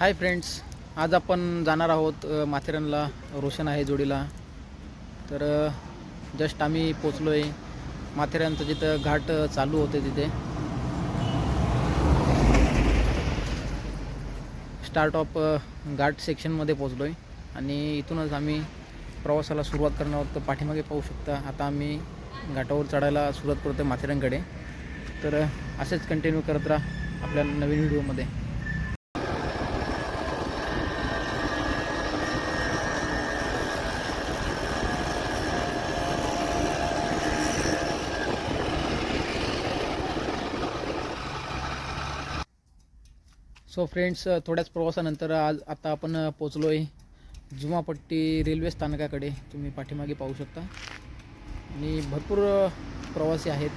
Hi friends आज आपण जाणार आहोत माथेरानला. रोशन आहे जोडीला. तर जस्ट आम्ही पोचलो आहे माथेरानचं जिथं घाट चालू होते तिथे. स्टार्ट ऑफ घाट सेक्शनमध्ये पोचलो आहे आणि इथूनच आम्ही प्रवासाला सुरुवात करणार आहोत. तर पाठीमागे पाहू शकता आता आम्ही घाटावर चढायला सुरुवात करतो आहे माथेरानकडे. तर असेच कंटिन्यू करत राहा आपल्या नवीन व्हिडिओमध्ये सो फ्रेंड्स थोड्याच प्रवासानंतर आज आता आपण पोचलो आहे जुमापट्टी रेल्वे स्थानकाकडे. तुम्ही पाठीमागे पाहू शकता. आणि भरपूर प्रवासी आहेत.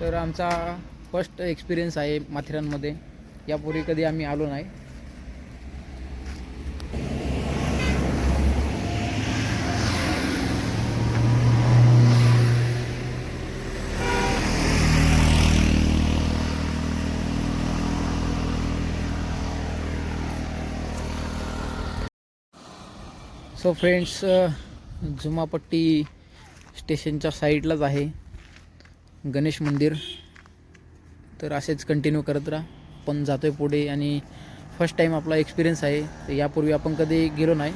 तर आमचा फर्स्ट एक्सपिरियन्स आहे माथेरानमध्ये. यापूर्वी कधी आम्ही आलो नाही. सो फ्रेंड्स जुमापट्टी स्टेशनच्या साईडलाच आहे गणेश मंदिर. तर असेच कंटिन्यू करत राहा. पण जातो आहे पुढे आणि फर्स्ट टाईम आपला एक्सपिरियन्स आहे. तर यापूर्वी आपण कधी गेलो नाही.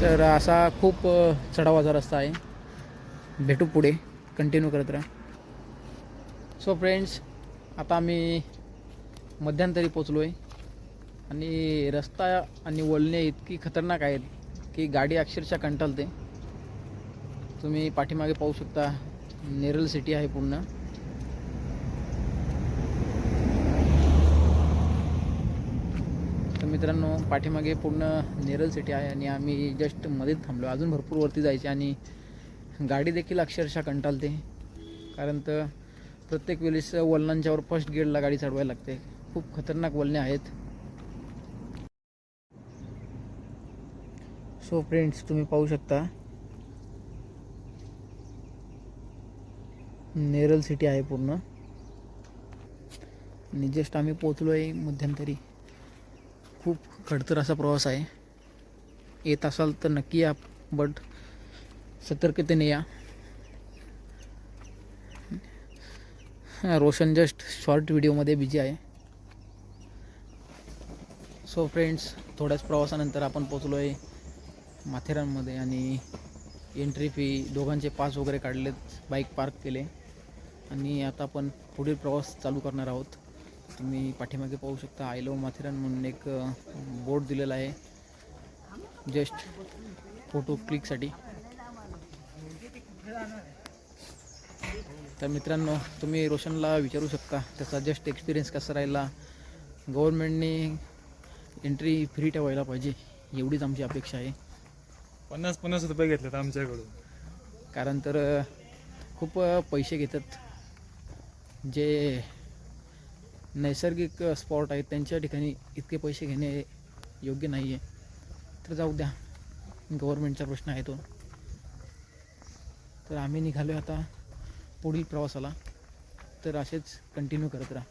तर असा खूप चढावाचा रस्ता आहे. भेटू पुढे. कंटिन्यू करत राहा. सो फ्रेंड्स आता आम्ही मध्यंतरी पोचलो आहे आणि रस्ता आणि वळणे इतकी खतरनाक आहेत की गाडी अक्षरशः कंटाळते. तुम्ही पाठीमागे पाहू शकता नेरल सिटी आहे पूर्ण. तर मित्रांनो पाठीमागे पूर्ण नेरल सिटी आहे आणि आम्ही जस्ट मध्येच थांबलो. अजून भरपूर वरती जायचे आणि गाडी देखील अक्षरशः कंटाळते. कारण तर प्रत्येक वेळेस वळणांच्यावर फर्स्ट गेअरला गाडी चढवायला लागते. खूप खतरनाक वळणे आहेत. सो फ्रेंड्स तुम्ही पाहू शकता. नेरल सिटी आहे पूर्ण. आणि जस्ट आम्ही पोचलो आहे मध्यंतरी. खूप खडतर असा प्रवास आहे. येत असाल तर नक्की या बट सतर्कतेने या. रोशन जस्ट शॉर्ट व्हिडिओमध्ये बिझी आहे. सो फ्रेंड्स थोड्याच प्रवासानंतर आपण पोचलो आहे माथेरानमध्ये आणि एंट्री फी दोघांचे पास वगैरे काढलेत बाईक पार्क केले. आणि आता आपण पुढील प्रवास चालू करणार आहोत. तुम्ही पाठीमागे पाहू शकता आय लव माथेरान म्हणून एक बोर्ड दिलेला आहे. जस्ट फोटो क्लिकसाठी तर मित्रांनो तुम्ही रोशनला विचारू शकता त्याचा जस्ट एक्सपिरियन्स कसा राहिला? गव्हर्मेंटने एंट्री फ्री ठेवायला पाहिजे एवढीच आमची अपेक्षा आहे. पन्नास पन्नास रुपये घेतलेत आमच्याकडून. कारण तर खूप पैसे घेतात. जे नैसर्गिक स्पॉट आहेत त्यांच्या ठिकाणी इतके पैसे घेणे योग्य नाही आहे तर जाऊ द्या. गव्हर्मेंटचा प्रश्न आहे तो. तर आम्ही निघालो आता पुढील प्रवासाला. तर असेच कंटिन्यू करत राहा.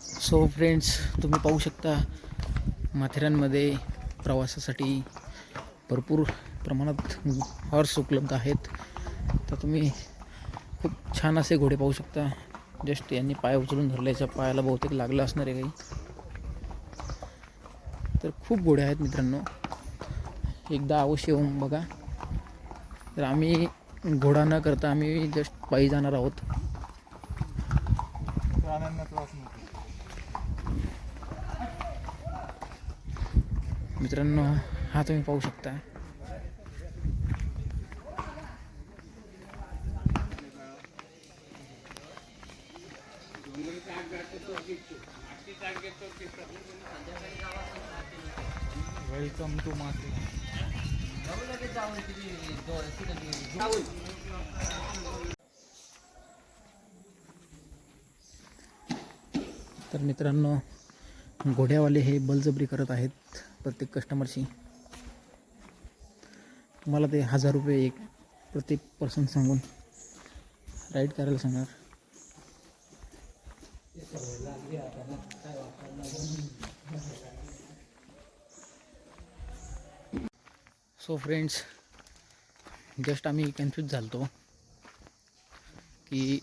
सो फ्रेंड्स तुम्ही पाहू शकता माथेरानमध्ये प्रवासासाठी भरपूर प्रमाणात हॉर्स उपलब्ध आहेत. तर तुम्ही खूप छान असे घोडे पाहू शकता. जस्ट यांनी पाय उचलून धरल्याच्या पायाला बहुतेक लागलं असणार आहे काही. तर खूप घोडे आहेत मित्रांनो. एकदा अवश्य येऊन बघा. तर आम्ही घोडा न करता आम्ही जस्ट पायी जाणार आहोत. मित्रांनो हा तुम्ही पाहू शकता. वेलकम टू माथेरान तर मित्रांनो घोड्यावाले हे बलजबरी करत आहेत प्रत्येक कस्टमरशी तुम्हाला ते हजार रुपये एक प्रत्येक पर्सन सांगून राईड करायला सांगणार. सो फ्रेंड्स जस्ट आम्ही कन्फ्यूज झालतो की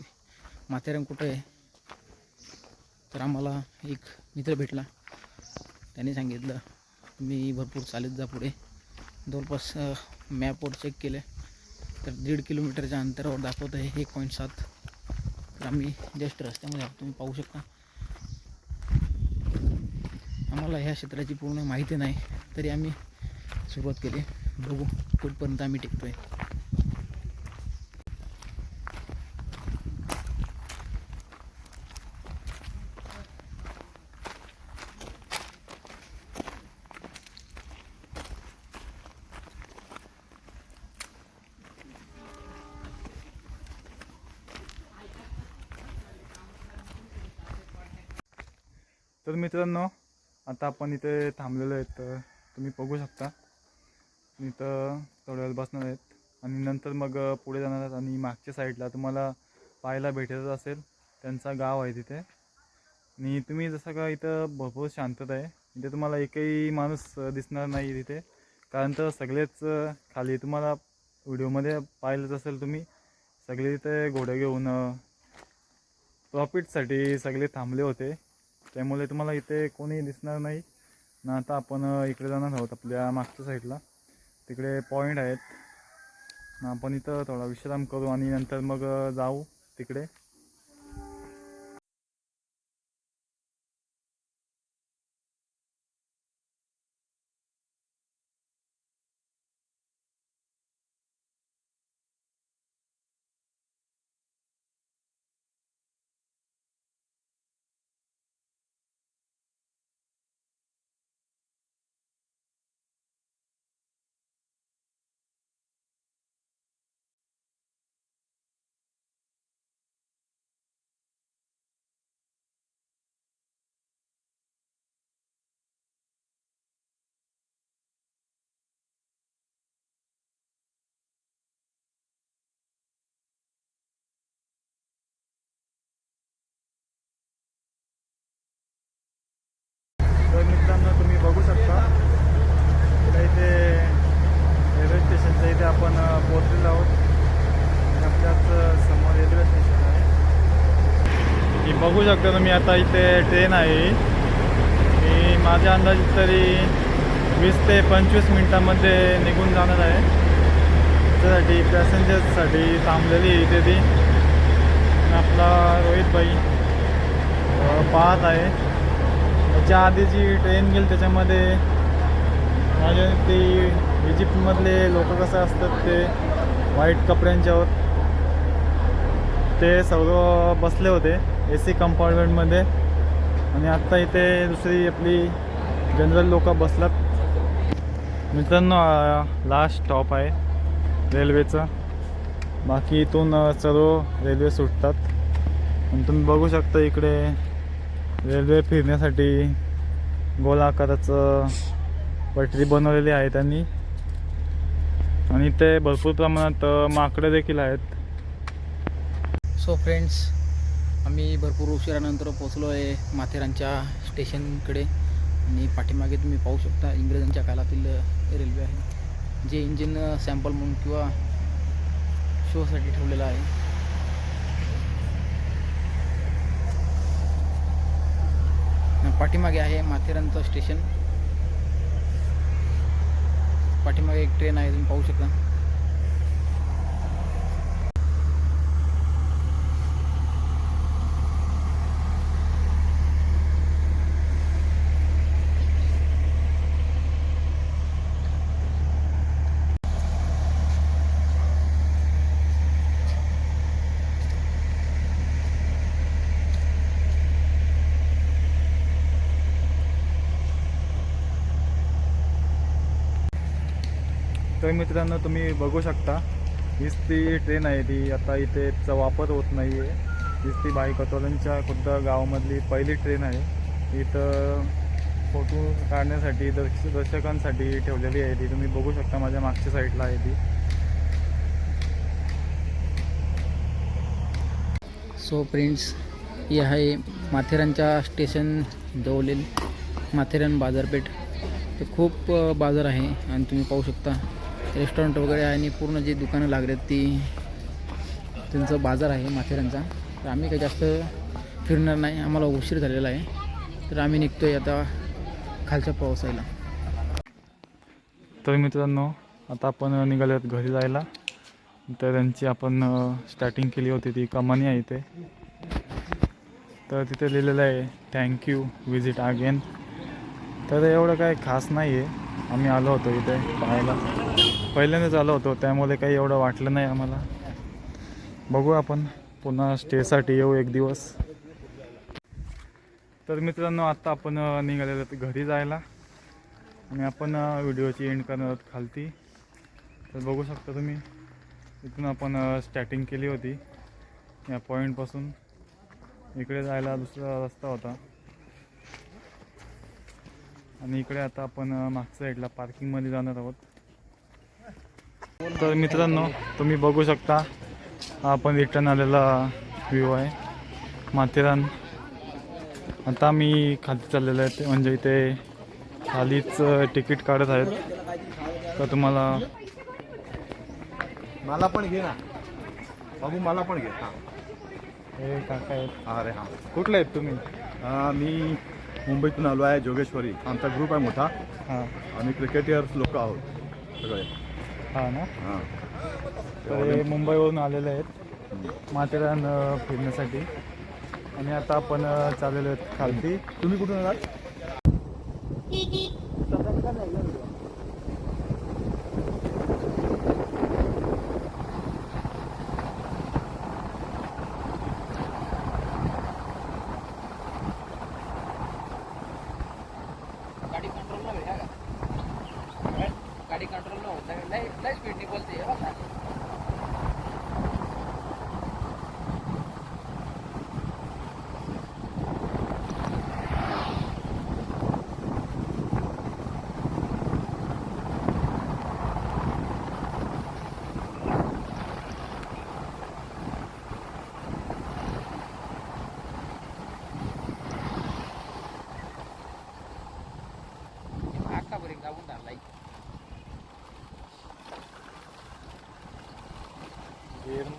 माथेरान कुठं आहे? तर आम्हाला एक मित्र भेटला. त्याने सांगितलं तुम्ही भरपूर चालत जा पुढे. जवळपास मॅपवर चेक केलं तर दीड किलोमीटरच्या अंतरावर दाखवत आहे एक पॉईंट सात. तर आम्ही जस्ट रस्त्यामध्ये आहोत तुम्ही पाहू शकता. आम्हाला ह्या क्षेत्राची पूर्ण माहिती नाही तरी आम्ही सुरुवात केली. बघू कुठपर्यंत आम्ही टिकतो आहे तर मित्रांनो आता आपण इथे थांबलेलो आहेत तर तुम्ही बघू शकता. इथं थोड्या वेळ बसणार आहेत. आणि नंतर मग पुढे जाणार आहेत आणि मागच्या साईडला तुम्हाला पाहायला भेटतच असेल. त्यांचा गाव आहे तिथे. आणि तुम्ही जसं का इथं भरपूर शांतता आहे. इथे तुम्हाला एकही माणूस दिसणार नाही तिथे. कारण तर सगळेच खाली तुम्हाला व्हिडिओमध्ये पाहिलंच असेल तुम्ही. सगळे तिथे घोडे घेऊन प्रॉफिटसाठी सगळे थांबले होते. त्यामुळे तुम्हाला इथे कोणी दिसणार नाही. ना आता आपण इकडे जाणार आहोत आपल्या मागच्या साईडला. तिकडे पॉईंट आहेत. ना आपण इथं थोडा विश्राम करू आणि नंतर मग जाऊ तिकडे तर मित्रांनो तुम्ही बघू शकता आपल्या इथे रेल्वे स्टेशनच्या इथे आपण अ, पोहोचलेलो आहोत आणि आपल्याच अ, समोर रेल्वे स्टेशन आहे ही बघू शकता तुम्ही आता इथे ट्रेन आहे. मी माझ्या अंदाजे तरी वीस ते पंचवीस मिनटामध्ये निघून जाणार आहे. त्यासाठी पॅसेंजर्ससाठी थांबलेली इथे ती. आपला रोहित भाई पाहत आहे. त्याच्या आधी जी ट्रेन गेली त्याच्यामध्ये माझ्या ती इजिप्तमधले लोक कसं असतात ते व्हाईट कपड्यांच्यावर ते सर्व बसले होते. ए सी कंपार्टमेंटमध्ये. आणि आत्ता इथे दुसरी आपली जनरल लोक बसलात. मित्रांनो लास्ट स्टॉप आहे रेल्वेचा. बाकी इथून सर्व रेल्वे सुटतात. आणि तुम्ही बघू शकता इकडे रेल्वे फिरण्यासाठी गोल आकाराचं पटरी बनवलेली आहे त्यांनी. आणि ते भरपूर प्रमाणात माकडं माकडे देखील आहेत. सो फ्रेंड्स आम्ही भरपूर उशिरानंतर पोचलो आहे माथेरानच्या स्टेशनकडे. आणि पाठीमागे तुम्ही पाहू शकता इंग्रजांच्या काळातील रेल्वे आहे. जे इंजिन सॅम्पल म्हणून किंवा शोसाठी ठेवलेलं आहे. पाठीमागे आहे माथेरानचं स्टेशन. पाठीमागे एक ट्रेन आहे तुम्ही पाहू शकता. तर मित्रांनो तुम्ही बघू शकता. हीच ती ट्रेन आहे ती. आता इथे वापर होत नाही आहे हीच ती बाई कतोल्यांच्या खुद्द गावामधली पहिली ट्रेन आहे. इथं फोटो काढण्यासाठी दर्श दर्शकांसाठी ठेवलेली आहे ती. तुम्ही बघू शकता माझ्या मागच्या साईडला आहे ती. सो फ्रेंड्स हे आहे माथेरानच्या स्टेशन जवळील माथेरान बाजारपेठ. ते खूप बाजार आहे आणि तुम्ही पाहू शकता. रेस्टॉरंट वगैरे आहे आणि पूर्ण जी दुकानं लागलेत ती त्यांचं बाजार आहे माथेरानचा. तर आम्ही काही जास्त फिरणार नाही. आम्हाला उशीर झालेला आहे. तर आम्ही निघतो आहे आता खालच्या पावसायला तर मित्रांनो आता आपण निघालो आहोत घरी जायला. तर त्यांची आपण स्टार्टिंग केली होती ती कमानी आहे इथे. तर तिथे लिहिलेलं आहे थँक्यू विजिट अगेन तर एवढं काय खास नाही आहे आम्ही आलो होतो इथे पाहायला. पहिल्यांदाच आलो होतो त्यामुळे काही एवढं वाटलं नाही आम्हाला. बघू आपण पुन्हा स्टेसाठी येऊ एक दिवस. तर मित्रांनो आत्ता आपण निघालेलो घरी जायला. आणि आपण व्हिडिओची एंड करणार आहोत खालती. तर बघू शकता तुम्ही इथून आपण स्टार्टिंग केली होती. या पॉईंटपासून इकडे जायला दुसरा रस्ता होता. आणि इकडे आता आपण मागच्या साईडला पार्किंगमध्ये जाणार आहोत. तर मित्रांनो तुम्ही बघू शकता आपण रिटर्न आलेला व्ह्यू आहे. माथेरान. आता मी खाली चाललेलो आहे ते म्हणजे इथे खालीच तिकीट काढत आहेत. तर तुम्हाला मला पण घे ना. बाबू मला पण घे. हा. काका आहेत. अरे हा. कुठले आहेत तुम्ही? अं, मी मुंबईतून आलो आहे जोगेश्वरी. आमचा ग्रुप आहे मोठा. हां. आम्ही क्रिकेटर्स लोक आहोत. सगळे. हां ना? हां. तर हे मुंबईवरून आलेले आहेत. माथेरान फिरण्यासाठी. आणि आता आपण चाललेलो आहेत खालती. तुम्ही कुठून आलात?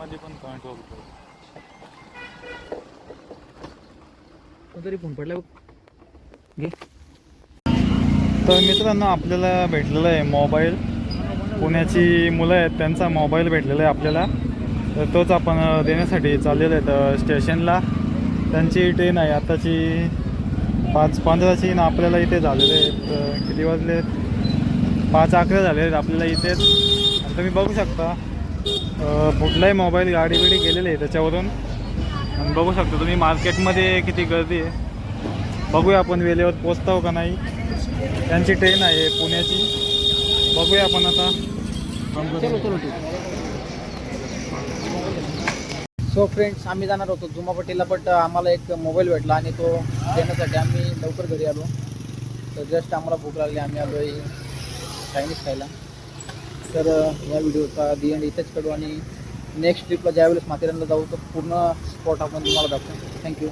गेअरमध्ये पण कंट्रोल कोणतरी फोन पडला बघ. घे. तर मित्रांनो आपल्याला भेटलेलं आहे मोबाईल पुण्याची मुलं आहेत त्यांचा मोबाईल भेटलेला आहे आपल्याला. तर तोच आपण देण्यासाठी चाललेलो आहे. तर स्टेशनला त्यांची ट्रेन आहे. आताची पाच पंधराची आणि आपल्याला इथे झालेले आहेत. किती वाजले? पाच अकरा झाले आहेत. आपल्याला इथेच. तुम्ही बघू शकता. कुठलाही मोबाईल गाडी बिडी गेलेली आहे त्याच्यावरून. आणि बघू शकता तुम्ही मार्केटमध्ये किती गर्दी आहे. बघूया आपण वेळेवर पोचताव का नाही. त्यांची ट्रेन आहे पुण्याची. बघूया आपण आता. सो फ्रेंड्स आम्ही जाणार होतो जुमापट्टीला बट आम्हाला एक मोबाईल भेटला आणि तो देण्यासाठी आम्ही लवकर घरी आलो. तर जस्ट आम्हाला भूक लागली. आम्ही आलो आहे चायनीज खायला. तर या व्हिडिओचा दी एंड इथेच करू आणि नेक्स्ट ट्रिपला ज्यावेळेस माथेरानला जाऊ तर पूर्ण स्पॉट आपण तुम्हाला दाखवू. थँक्यू